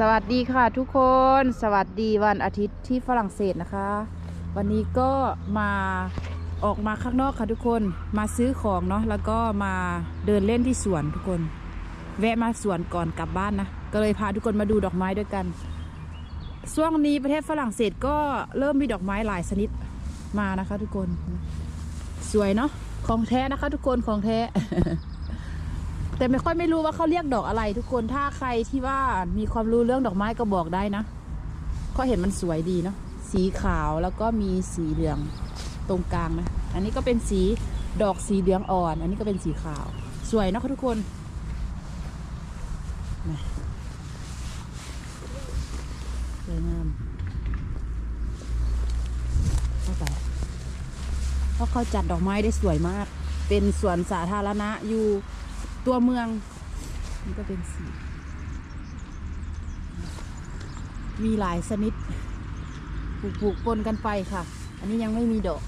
สวัสดีค่ะทุกคนสวัสดีวันอาทิตย์ที่ฝรั่งเศสนะคะ วันนี้ก็มาออกมาข้างนอกค่ะทุกคนมาซื้อของเนาะแล้วก็มาเดินเล่นที่สวนทุกคน แวะมาสวนก่อนกลับบ้านนะก็เลยพาทุกคนมาดูดอกไม้ด้วยกันช่วงนี้ประเทศฝรั่งเศสก็เริ่มมีดอกไม้หลายชนิดมานะคะ ทุกคน สวยเนาะของแท้นะคะ ทุกคนของแท้ แต่ไม่ค่อยไม่รู้ว่าเขาเรียกดอกอะไร ทุกคนถ้าใครที่ว่ามีความรู้เรื่องดอกไม้ก็บอกได้นะก็เห็นมันสวยดีเนาะสีขาวแล้วก็มีสีเหลืองตรงกลางนะอันนี้ก็เป็นสีดอกสีเหลืองอ่อน อันนี้ก็เป็นสีขาว สวยนะคะทุกคนสวยงามเข้าไปเพราะเขาจัดดอกไม้ได้สวยมาก เป็นสวนสาธารณะอยู่ ตัวเมืองนี่ก็เป็นสี มีหลายชนิดปลูกปลูกปนกันไปค่ะ อันนี้ยังไม่มีดอก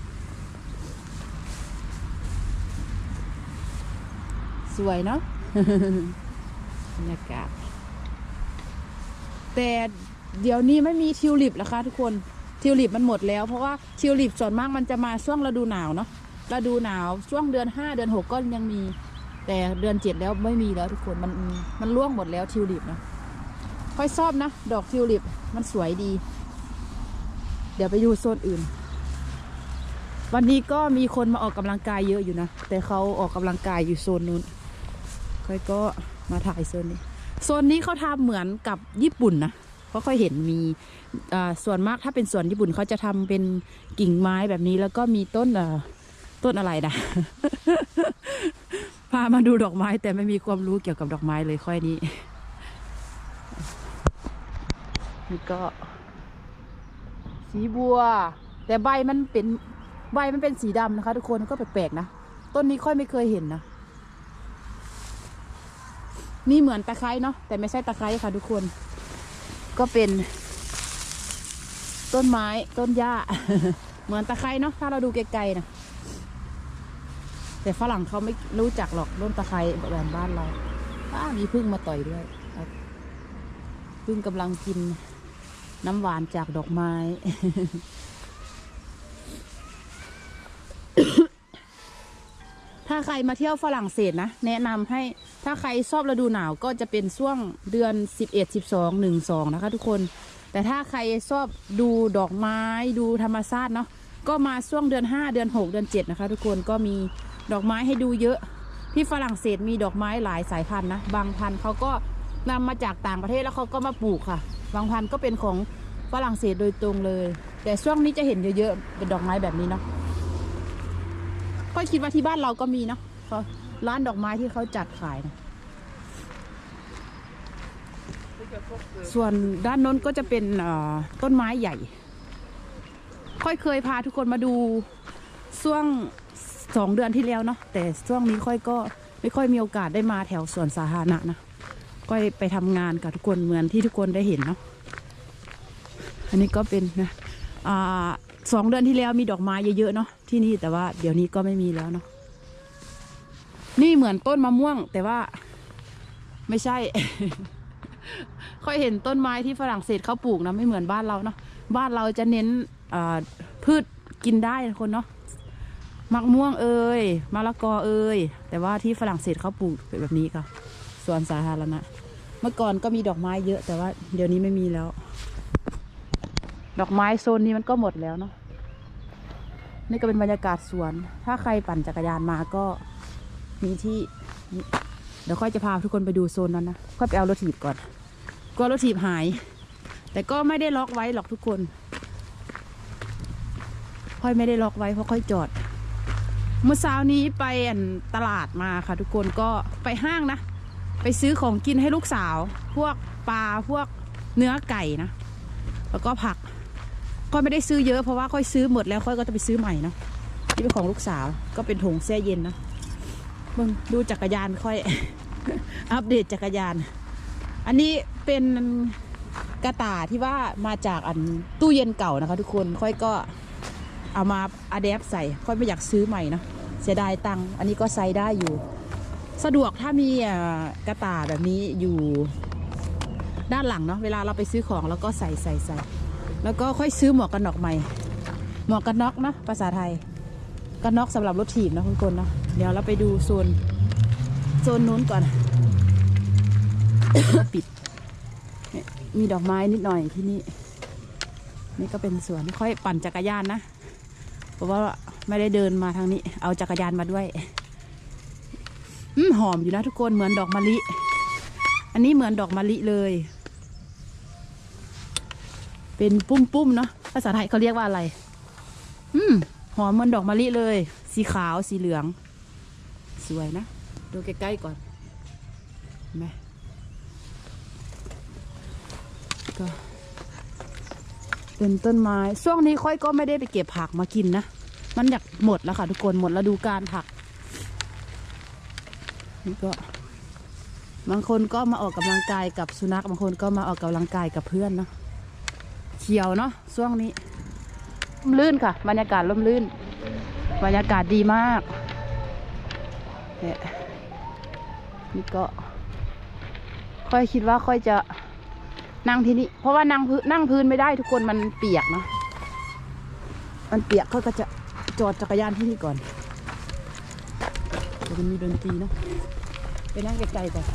สวยเนาะบรรยากาศ แต่เดี๋ยวนี้ไม่มีทิวลิปแล้วค่ะทุกคนทิวลิปมันหมดแล้ว เพราะว่าทิวลิปส่วนมากมันจะมาช่วงฤดูหนาวเนาะฤดูหนาวช่วงเดือนห้าเดือนหกก็ยังมี แต่เดือนเจ็ดแล้วไม่มีแล้วทุกคนมันมันร่วงหมดแล้วทิวลิปนะค่อยชอบนะดอกทิวลิปมันสวยดี เดี๋ยวไปดูโซนอื่น วันนี้ก็มีคนมาออกกำลังกายเยอะอยู่นะ แต่เขาออกกำลังกายอยู่โซนนู้นค่อยก็มาถ่ายโซนนี้โซนนี้เขาทำเหมือนกับญี่ปุ่นนะเพราะค่อยเห็นมีส่วนมากถ้าเป็นสวนญี่ปุ่นเขาจะทำเป็นกิ่งไม้แบบนี้แล้วก็มีต้นต้นอะไรนะามาดูดอกไม้ แต่ไม่มีความรู้เกี่ยวกับดอกไม้เลยค่อยนี้นี่ก็ สีบัว แต่ใบมันเป็นใบมันเป็นสีดำนะคะ ทุกคนก็แปลกๆนะต้นนี้ค่อยไม่เคยเห็นนะนี่เหมือนตะไคร้เนาะแต่ไม่ใช่ตะไคร้ค่ะทุกคน ก็เป็น ต้นไม้ต้นหญ้า เหมือนตะไคร้เนาะถ้าเราดูไกลๆนะ แต่ฝรั่งเขาไม่รู้จักหรอกต้นตะไคร้แบบบ้านเราอ้ามีพึ่งมาต่อยด้วยพึ่งกำลังกินน้ำหวานจากดอกไม้ ถ้าใครมาเที่ยวฝรั่งเศสนะ แนะนำให้ถ้าใครชอบฤดูหนาวก็จะเป็นช่วงเดือน 11 12 1 2 นะคะทุกคน แต่ถ้าใครชอบดูดอกไม้ดูธรรมชาติเนาะก็มาช่วงเดือน 5 เดือน 6 เดือน 7 นะคะทุกคนก็มี ดอกไม้ให้ดูเยอะ ที่ฝรั่งเศสมีดอกไม้หลายสายพันธุ์นะ บางพันธุ์เขาก็นำมาจากต่างประเทศแล้วเขาก็มาปลูกค่ะ บางพันธุ์ก็เป็นของฝรั่งเศสโดยตรงเลย แต่ช่วงนี้จะเห็นเยอะๆเป็นดอกไม้แบบนี้เนาะก็คิดว่าที่บ้านเราก็มีเนาะร้านดอกไม้ที่เขาจัดขายนะส่วนด้านโน้นก็จะเป็นต้นไม้ใหญ่ ค่อยเคยพาทุกคนมาดูช่วง สองเดือนที่แล้วเนาะแต่ช่วงนี้ค่อยก็ไม่ค่อยมีโอกาสได้มาแถวสวนสาธารณะนะก็ไปทำงานกับทุกคนเหมือนที่ทุกคนได้เห็นเนาะอันนี้ก็เป็นนะอ่าสองเดือนที่แล้วมีดอกไม้เยอะๆเนาะที่นี่แต่ว่าเดี๋ยวนี้ก็ไม่มีแล้วเนาะนี่เหมือนต้นมะม่วง แต่ว่าไม่ใช่ ค่อยเห็นต้นไม้ที่ฝรั่งเศสเขาปลูกนะไม่เหมือนบ้านเราเนาะบ้านเราจะเน้นพืชกินได้คนเนาะ มะม่วงเอ่ยมะละกอเอ่ยแต่ว่าที่ฝรั่งเศสเขาปลูกแบบนี้ค่ะสวนสาธารณะเมื่อก่อนก็มีดอกไม้เยอะ แต่ว่าเดี๋ยวนี้ไม่มีแล้ว ดอกไม้โซนนี้มันก็หมดแล้วเนาะนี่ก็เป็นบรรยากาศสวน ถ้าใครปั่นจักรยานมาก็มีที่นี่เดี๋ยวค่อยจะพาทุกคนไปดูโซนนั้นนะค่อยไปเอารถถีบก่อนกลัวรถถีบหาย แต่ก็ไม่ได้ล็อกไว้หรอกทุกคน ค่อยไม่ได้ล็อกไว้เพราะค่อยจอด เมื่อเช้านี้ไปอันตลาดมาค่ะทุกคนก็ไปห้างนะ ไปซื้อของกินให้ลูกสาว พวกปลาพวกเนื้อไก่นะ แล้วก็ผัก ก็ไม่ได้ซื้อเยอะเพราะว่าค่อยซื้อหมดแล้วค่อยก็จะไปซื้อใหม่เนาะนี่เป็นของลูกสาวก็เป็นถุงแช่เย็นนะมึงดูจักรยานค่อย อัปเดตจักรยาน อันนี้เป็นกระต่ายที่ว่ามาจากอันตู้เย็นเก่านะคะ ทุกคนค่อยก็ เอามาอะแดปใส่ค่อยไม่อยากซื้อใหม่นะเสียดายตังค์อันนี้ก็ใส่ได้อยู่ สะดวกถ้ามีกระต่าแบบนี้อยู่ด้านหลังเนาะเวลาเราไปซื้อของแล้วก็ใส่ใส่ใส่แล้วก็ค่อยซื้อหมวกกันน็อกใหม่ หมวกกันน็อกเนาะภาษาไทยกันน็อกสำหรับรถถีบนะคุณคนเนาะเดี๋ยวเราไปดูโซนโซนนู้นก่อนปิดมีดอกไม้นิดหน่อยที่นี่นี่ก็เป็นสวนค่อยปั่นจักรยานนะ เพราะว่าไม่ได้เดินมาทางนี้ เอาจักรยานมาด้วยอหอมอยู่นะทุกคนเหมือนดอกมะลิ อันนี้เหมือนดอกมะลิเลย เป็นปุ้มๆเนาะภาษาไทยเขาเรียกว่าอะไร อืมหอมเหมือนดอกมะลิเลย สีขาวสีเหลือง สวยนะ ดูใกล้ๆก่อนเห็นไหมก็ เป็นต้นไม้ช่วงนี้ค่อยก็ไม่ได้ไปเก็บผักมากินนะ มันอยากหมดแล้วค่ะทุกคนหมดฤดูกาลผักนี่ก็บางคนก็มาออกกำลังกายกับสุนัขบางคนก็มาออกกำลังกายกับเพื่อนเนาะเขียวเนาะช่วงนี้ร่มลื่นค่ะ บรรยากาศร่มลื่น บรรยากาศดีมากเนี่ยนี่ก็ ค่อยคิดว่าค่อยจะ นั่งที่นี่เพราะว่านั่งพื้นนั่งพื้นไม่ได้ทุกคนมันเปียกเนาะมันเปียกเขาก็จะจอดจักรยานที่นี่ก่อนมันมีดนตรีเนาะไปนั่งไกลๆก่อน